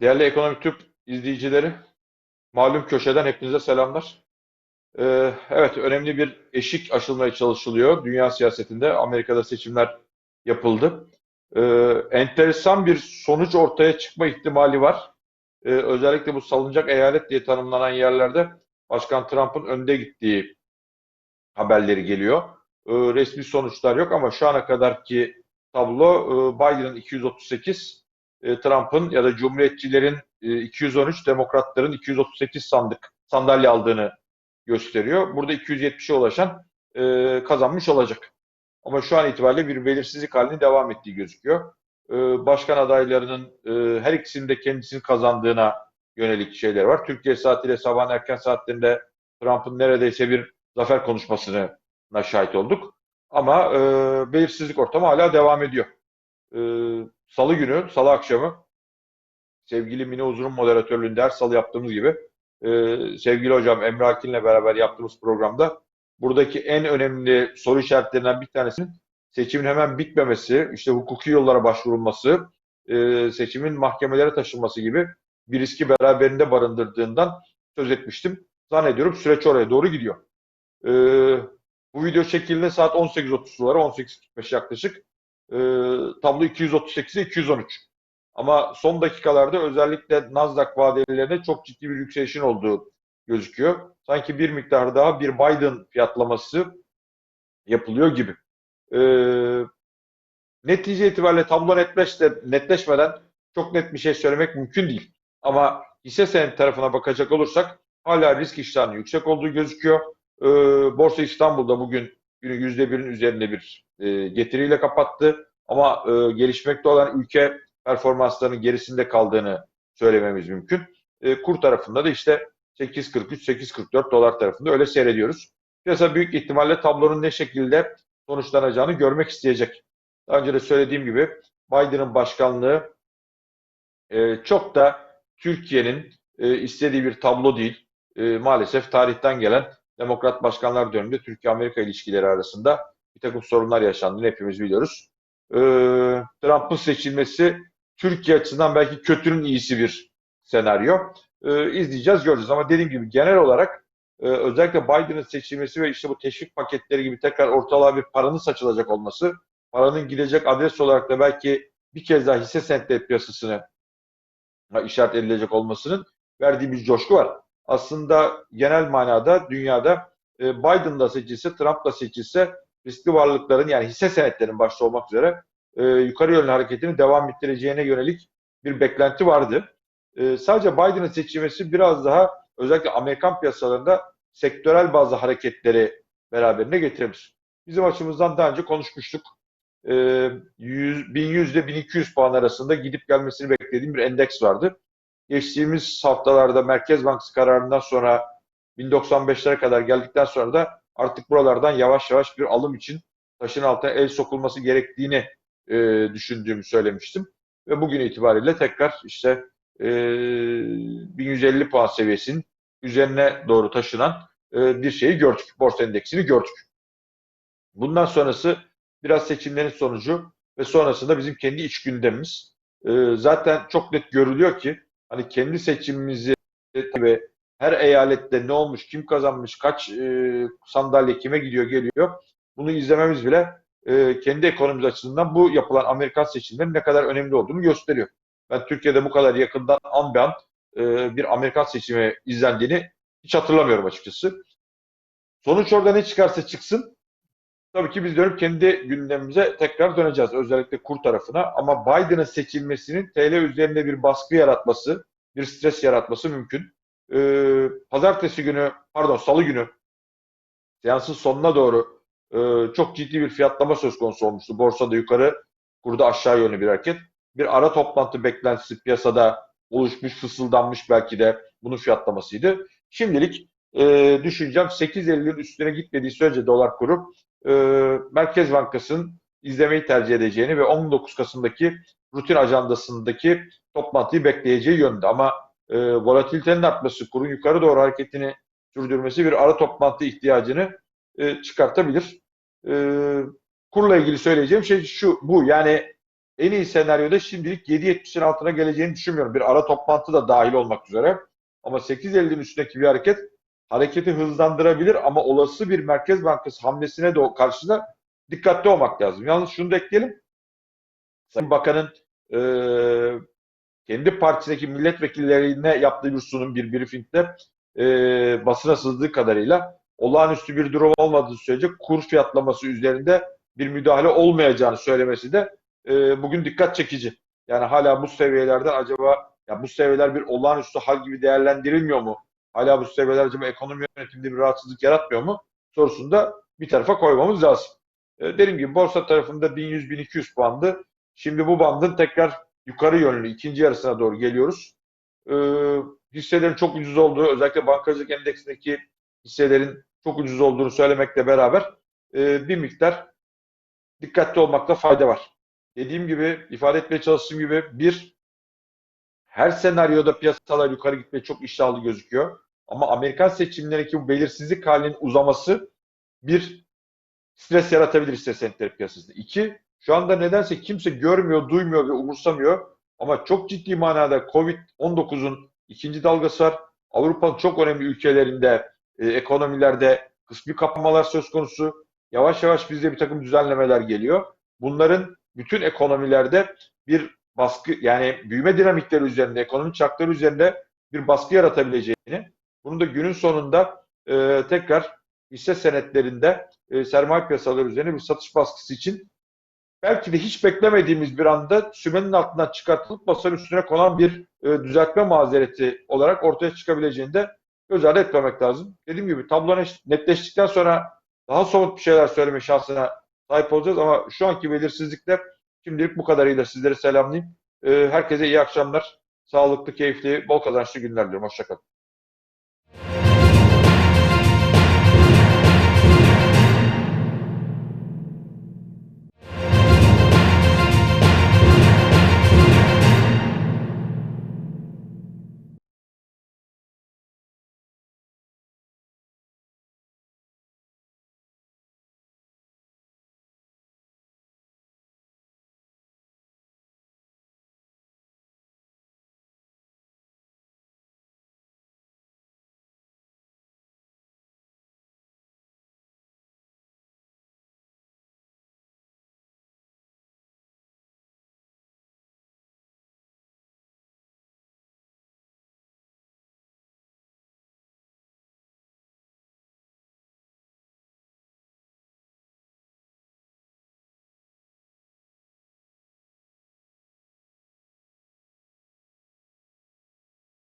Değerli Ekonomi Tüp izleyicileri, malum köşeden hepinize selamlar. Ee, evet, önemli bir eşik aşılmaya çalışılıyor dünya siyasetinde. Amerika'da seçimler yapıldı. Ee, enteresan bir sonuç ortaya çıkma ihtimali var. Ee, özellikle bu salınacak eyalet diye tanımlanan yerlerde Başkan Trump'ın önde gittiği haberleri geliyor. Ee, resmi sonuçlar yok ama şu ana kadarki tablo e, Biden'ın 238, e, Trump'ın ya da Cumhuriyetçilerin e, 213, Demokratların 238 sandık sandalye aldığını gösteriyor. Burada 270'e ulaşan e, kazanmış olacak. Ama şu an itibariyle bir belirsizlik halinin devam ettiği gözüküyor. E, başkan adaylarının e, her ikisinin de kendisinin kazandığına yönelik şeyler var. Türkiye saatiyle sabahın erken saatlerinde Trump'ın neredeyse bir zafer konuşmasına şahit olduk. Ama e, belirsizlik ortamı hala devam ediyor. E, Salı günü, Salı akşamı sevgili Mine Uzun'un moderatörlüğünde her salı yaptığımız gibi e, sevgili hocam Emre Akin'le beraber yaptığımız programda buradaki en önemli soru işaretlerinden bir tanesinin seçimin hemen bitmemesi, işte hukuki yollara başvurulması, e, seçimin mahkemelere taşınması gibi bir riski beraberinde barındırdığından söz etmiştim. Zannediyorum süreç oraya doğru gidiyor. E, bu video şekilde saat 18.30 suları, 18.45 yaklaşık. E, tablo 238'e 213. Ama son dakikalarda özellikle Nasdaq vadelilerinde çok ciddi bir yükselişin olduğu gözüküyor. Sanki bir miktar daha bir Biden fiyatlaması yapılıyor gibi. Ee, netice itibariyle tablo netleşte, netleşmeden çok net bir şey söylemek mümkün değil. Ama hisse senedi tarafına bakacak olursak hala risk iştahının yüksek olduğu gözüküyor. Ee, Borsa İstanbul'da bugün günü %1'in üzerinde bir e, getiriyle kapattı. Ama e, gelişmekte olan ülke performanslarının gerisinde kaldığını söylememiz mümkün. E, kur tarafında da işte 8.43-8.44 dolar tarafında öyle seyrediyoruz. Piyasa büyük ihtimalle tablonun ne şekilde sonuçlanacağını görmek isteyecek. Daha önce de söylediğim gibi Biden'ın başkanlığı e, çok da Türkiye'nin e, istediği bir tablo değil. E, maalesef tarihten gelen Demokrat başkanlar döneminde Türkiye-Amerika ilişkileri arasında bir takım sorunlar yaşandığını hepimiz biliyoruz. E, Trump'ın seçilmesi Türkiye açısından belki kötünün iyisi bir senaryo. E, izleyeceğiz, göreceğiz. Ama dediğim gibi genel olarak e, özellikle Biden'ın seçilmesi ve işte bu teşvik paketleri gibi tekrar ortalığa bir paranın saçılacak olması, paranın gidecek adres olarak da belki bir kez daha hisse senetleri piyasasını işaret edilecek olmasının verdiği bir coşku var. Aslında genel manada dünyada e, Biden da seçilse, Trump da seçilse riskli varlıkların yani hisse senetlerin başta olmak üzere e, yukarı yönlü hareketini devam ettireceğine yönelik bir beklenti vardı. E, sadece Biden'ın seçilmesi biraz daha özellikle Amerikan piyasalarında sektörel bazı hareketleri beraberine getirebilir. Bizim açımızdan daha önce konuşmuştuk. E, 100, 1100 ile 1200 puan arasında gidip gelmesini beklediğim bir endeks vardı. Geçtiğimiz haftalarda Merkez Bankası kararından sonra 1095'lere kadar geldikten sonra da artık buralardan yavaş yavaş bir alım için taşın altına el sokulması gerektiğini e, düşündüğümü söylemiştim. Ve bugün itibariyle tekrar işte e, 1150 puan seviyesinin üzerine doğru taşınan e, bir şeyi gördük. Borsa endeksini gördük. Bundan sonrası biraz seçimlerin sonucu ve sonrasında bizim kendi iç gündemimiz. E, zaten çok net görülüyor ki hani kendi seçimimizi ve her eyalette ne olmuş, kim kazanmış, kaç e, sandalye kime gidiyor geliyor bunu izlememiz bile e, kendi ekonomimiz açısından bu yapılan Amerikan seçimlerinin ne kadar önemli olduğunu gösteriyor. Ben Türkiye'de bu kadar yakından an be an e, bir Amerikan seçimi izlendiğini hiç hatırlamıyorum açıkçası. Sonuç orada ne çıkarsa çıksın tabii ki biz dönüp kendi gündemimize tekrar döneceğiz. Özellikle kur tarafına. Ama Biden'ın seçilmesinin TL üzerinde bir baskı yaratması, bir stres yaratması mümkün. Ee, pazartesi günü, pardon salı günü seansın sonuna doğru e, çok ciddi bir fiyatlama söz konusu olmuştu. Borsada yukarı, kurda aşağı yönlü bir hareket. Bir ara toplantı beklentisi piyasada oluşmuş, fısıldanmış belki de bunun fiyatlamasıydı. Şimdilik e, düşüneceğim 8.50'nin üstüne gitmediği sürece dolar kuru e, Merkez Bankası'nın izlemeyi tercih edeceğini ve 19 Kasım'daki rutin ajandasındaki toplantıyı bekleyeceği yönde. Ama e, volatilitenin artması, kurun yukarı doğru hareketini sürdürmesi bir ara toplantı ihtiyacını e, çıkartabilir. E, kurla ilgili söyleyeceğim şey şu bu yani en iyi senaryoda şimdilik 7.70'in altına geleceğini düşünmüyorum. Bir ara toplantı da dahil olmak üzere. Ama 8.50'nin üstündeki bir hareket hareketi hızlandırabilir ama olası bir Merkez Bankası hamlesine de karşı da dikkatli olmak lazım. Yalnız şunu da ekleyelim. Sayın Bakan'ın e, kendi partisindeki milletvekillerine yaptığı bir sunum, bir briefingde e, basına sızdığı kadarıyla olağanüstü bir durum olmadığı sürece kur fiyatlaması üzerinde bir müdahale olmayacağını söylemesi de e, bugün dikkat çekici. Yani hala bu seviyelerden acaba ya bu seviyeler bir olağanüstü hal gibi değerlendirilmiyor mu? Hala bu seviyeler acaba ekonomi yönetiminde bir rahatsızlık yaratmıyor mu? Sorusunu da bir tarafa koymamız lazım. E, dediğim gibi borsa tarafında 1100-1200 bandı. Şimdi bu bandın tekrar yukarı yönlü ikinci yarısına doğru geliyoruz. E, hisselerin çok ucuz olduğu, özellikle bankacılık endeksindeki hisselerin çok ucuz olduğunu söylemekle beraber e, bir miktar dikkatli olmakta fayda var. Dediğim gibi, ifade etmeye çalıştığım gibi bir, her senaryoda piyasalar yukarı gitmeye çok iştahlı gözüküyor. Ama Amerikan seçimlerindeki bu belirsizlik halinin uzaması bir stres yaratabilir hisse senetleri piyasasında. İki, şu anda nedense kimse görmüyor, duymuyor ve umursamıyor. Ama çok ciddi manada Covid-19'un ikinci dalgası var. Avrupa'nın çok önemli ülkelerinde, e, ekonomilerde kısmi kapanmalar söz konusu. Yavaş yavaş bizde bir takım düzenlemeler geliyor. Bunların bütün ekonomilerde bir baskı yani büyüme dinamikleri üzerinde, ekonomi çarkları üzerinde bir baskı yaratabileceğini, bunu da günün sonunda e, tekrar hisse senetlerinde e, sermaye piyasaları üzerine bir satış baskısı için belki de hiç beklemediğimiz bir anda sümenin altından çıkartılıp masanın üstüne konan bir e, düzeltme mazereti olarak ortaya çıkabileceğini de göz ardı etmemek lazım. Dediğim gibi tablo netleştikten sonra daha somut bir şeyler söyleme şansına sahip olacağız ama şu anki belirsizlikle şimdilik bu kadarıyla sizleri selamlayayım. E, herkese iyi akşamlar. Sağlıklı, keyifli, bol kazançlı günler diliyorum. Hoşçakalın.